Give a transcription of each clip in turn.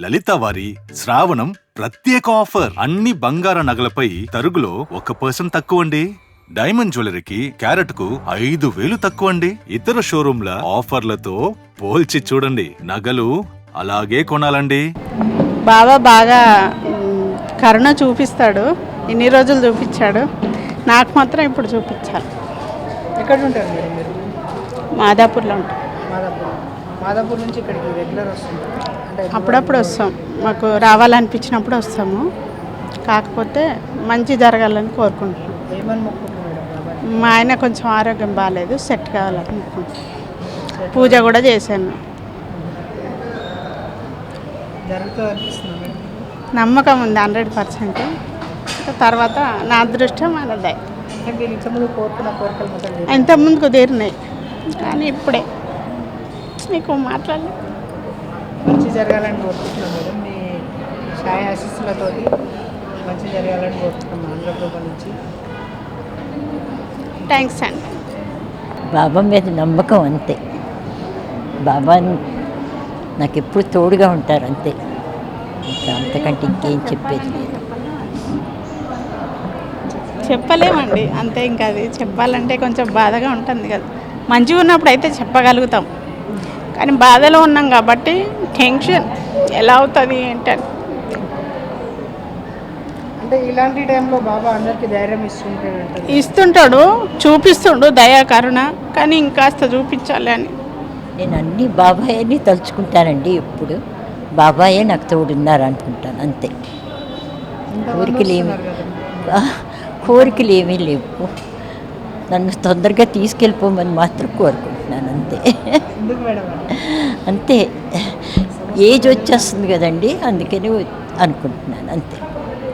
లలిత వారి శ్రావణం ప్రత్యేక ఆఫర్. అన్ని బంగార నగలపై తరుగులో ఒక పర్సెంట్ తక్కువండి. డైమండ్ జ్యువెలరీకి క్యారెట్కు ఐదు వేలు తక్కువండి. ఇతర షోరూంల ఆఫర్లతో పోల్చి చూడండి. నగలు అలాగే కొనాలండి. బాబా బాగా కరుణ చూపిస్తాడు. ఇన్ని రోజులు చూపించాడు. నాకు మాత్రం ఇప్పుడు చూపించాలి. ఎక్కడ ఉంటారు మీరు? మాదాపూర్లో ఉంటాం. మాదాపూర్. మాదాపూర్ నుంచి ఇక్కడికి రెగ్యులర్ వస్తుంటారు. అప్పుడప్పుడు వస్తాం. మాకు రావాలనిపించినప్పుడు వస్తాము. కాకపోతే మంచి జరగాలని కోరుకుంటున్నాం. మా ఆయన కొంచెం ఆరోగ్యం బాగాలేదు సెట్ కావాలని పూజ కూడా చేశాను. నమ్మకం ఉంది హండ్రెడ్ పర్సెంట్. తర్వాత నా అదృష్టం మనదే ఇంతకుముందు తీరినాయి. కానీ ఇప్పుడే. నీకు మాట్లాడలే మంచి జరగాలని కోరుకుంటున్నాం మేడం మీ సాయ ఆశీస్సులతో మంచి జరగాలని కోరుకుంటున్నాం ఆంధ్రప్రభ నుంచి. థ్యాంక్స్ అండి. బాబా మీద నమ్మకం అంతే. బాబా నాకు ఎప్పుడు తోడుగా ఉంటారు అంతే. ఇంకా అంతకంటే ఇంకేం చెప్పేది లేదు. చెప్పలేమండి. అంతే ఇంకా అది చెప్పాలంటే కొంచెం బాధగా ఉంటుంది కదా. మంచిగా ఉన్నప్పుడు అయితే చెప్పగలుగుతాం. కానీ బాధలో ఉన్నాం కాబట్టి టెన్షన్ ఎలా అవుతుంది ఏంటని అంటే ఇలాంటి టైంలో బాబా అందరికీ ధైర్యం ఇస్తుంటాడు ఇస్తుంటాడు చూపిస్తుండు దయా కరుణ కానీ ఇంకాస్త చూపించాలి అని. నేను అన్ని బాబాయని తలుచుకుంటానండి ఎప్పుడు బాబాయే నాకు తోడున్నారు అనుకుంటాను అంతే. కోరికలు ఏమి. కోరికలు ఏమీ లేవు. నన్ను తొందరగా తీసుకెళ్ళిపోమని మాత్రం కోరుకుంటున్నాను అంతే? అంతే. ఏజ్ వచ్చేస్తుంది కదండి అందుకని అనుకుంటున్నాను అంతే.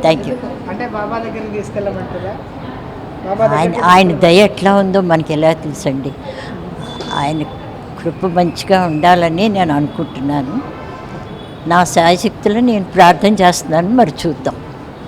థ్యాంక్ యూ అంటే బాబా దగ్గరికి తీసుకెళ్ళమంటారా? ఆయన ఆయన దయ ఎట్లా ఉందో మనకి ఎలా తెలుసండి? ఆయన కృప మంచిగా ఉండాలని నేను అనుకుంటున్నాను. నా శాయశక్తులు నేను ప్రార్థన చేస్తున్నాను మరి చూద్దాం.